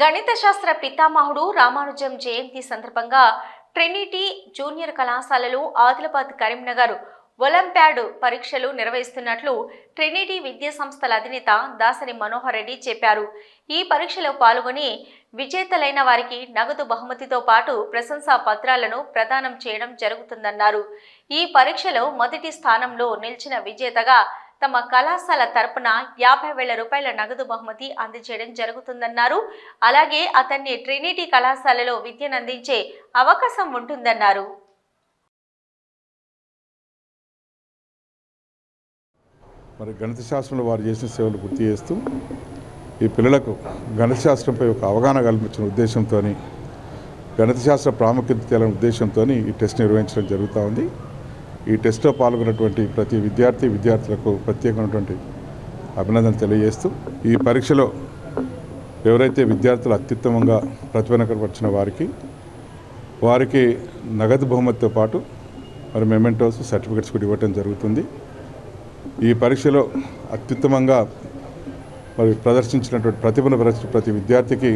గణిత శాస్త్ర పితామహుడు రామానుజం జయంతి సందర్భంగా ట్రినిటీ జూనియర్ కళాశాలలో ఆదిలాబాద్ కరీంనగర్ ఒలింపాడ్ పరీక్షలు నిర్వహిస్తున్నట్లు ట్రినిటీ విద్యా సంస్థల అధినేత దాసరి మనోహర్ రెడ్డి చెప్పారు. ఈ పరీక్షలో పాల్గొని విజేతలైన వారికి నగదు బహుమతితో పాటు ప్రశంసా పత్రాలను ప్రదానం చేయడం జరుగుతుందన్నారు. ఈ పరీక్షలో మొదటి స్థానంలో నిలిచిన విజేతగా తమ కళాశాల తరపున యాభై వేల రూపాయల నగదు బహుమతి అందజేయడం జరుగుతుందన్నారు. అలాగే అతన్ని ట్రినిటీ కళాశాలలో విద్యనందించే అవకాశం ఉంటుందన్నారు. మరి గణిత శాస్త్రంలో వారు చేసిన సేవలు గుర్తు చేస్తూ ఈ పిల్లలకు గణిత శాస్త్రంపై ఒక అవగాహన కల్పించిన ఉద్దేశంతో గణిత శాస్త్ర ప్రాముఖ్యత తేలని ఉద్దేశంతో ఈ టెస్ట్ నిర్వహించడం జరుగుతూ ఉంది. ఈ టెస్ట్లో పాల్గొన్నటువంటి ప్రతి విద్యార్థి విద్యార్థులకు ప్రత్యేకమైనటువంటి అభినందన తెలియజేస్తూ ఈ పరీక్షలో ఎవరైతే విద్యార్థులు అత్యుత్తమంగా ప్రతిభ కనపరిచిన వారికి వారికి నగదు బహుమతితో పాటు మరి మెమెంటోస్ సర్టిఫికెట్స్ కూడా ఇవ్వటం జరుగుతుంది. ఈ పరీక్షలో అత్యుత్తమంగా మరి ప్రదర్శించినటువంటి ప్రతిభను ప్రదర్శించిన ప్రతి విద్యార్థికి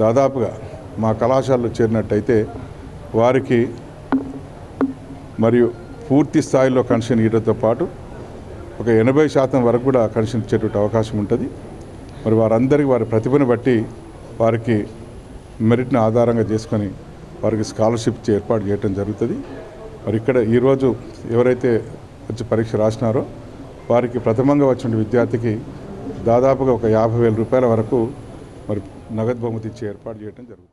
దాదాపుగా మా కళాశాలలో చేరినట్టయితే వారికి మరియు పూర్తి స్థాయిలో కన్షన్ ఇవ్వడంతో పాటు ఒక ఎనభై శాతం వరకు కూడా కన్షన్ ఇచ్చేటువంటి అవకాశం ఉంటుంది. మరి వారందరికీ వారి ప్రతిభను బట్టి వారికి మెరిట్ని ఆధారంగా చేసుకొని వారికి స్కాలర్షిప్ ఏర్పాటు చేయడం జరుగుతుంది. మరి ఇక్కడ ఈరోజు ఎవరైతే వచ్చి పరీక్ష రాసినారో వారికి ప్రథమంగా వచ్చిన విద్యార్థికి దాదాపుగా ఒక యాభై వేల రూపాయల వరకు మరి నగదు బహుమతి ఇచ్చే ఏర్పాటు చేయడం జరుగుతుంది.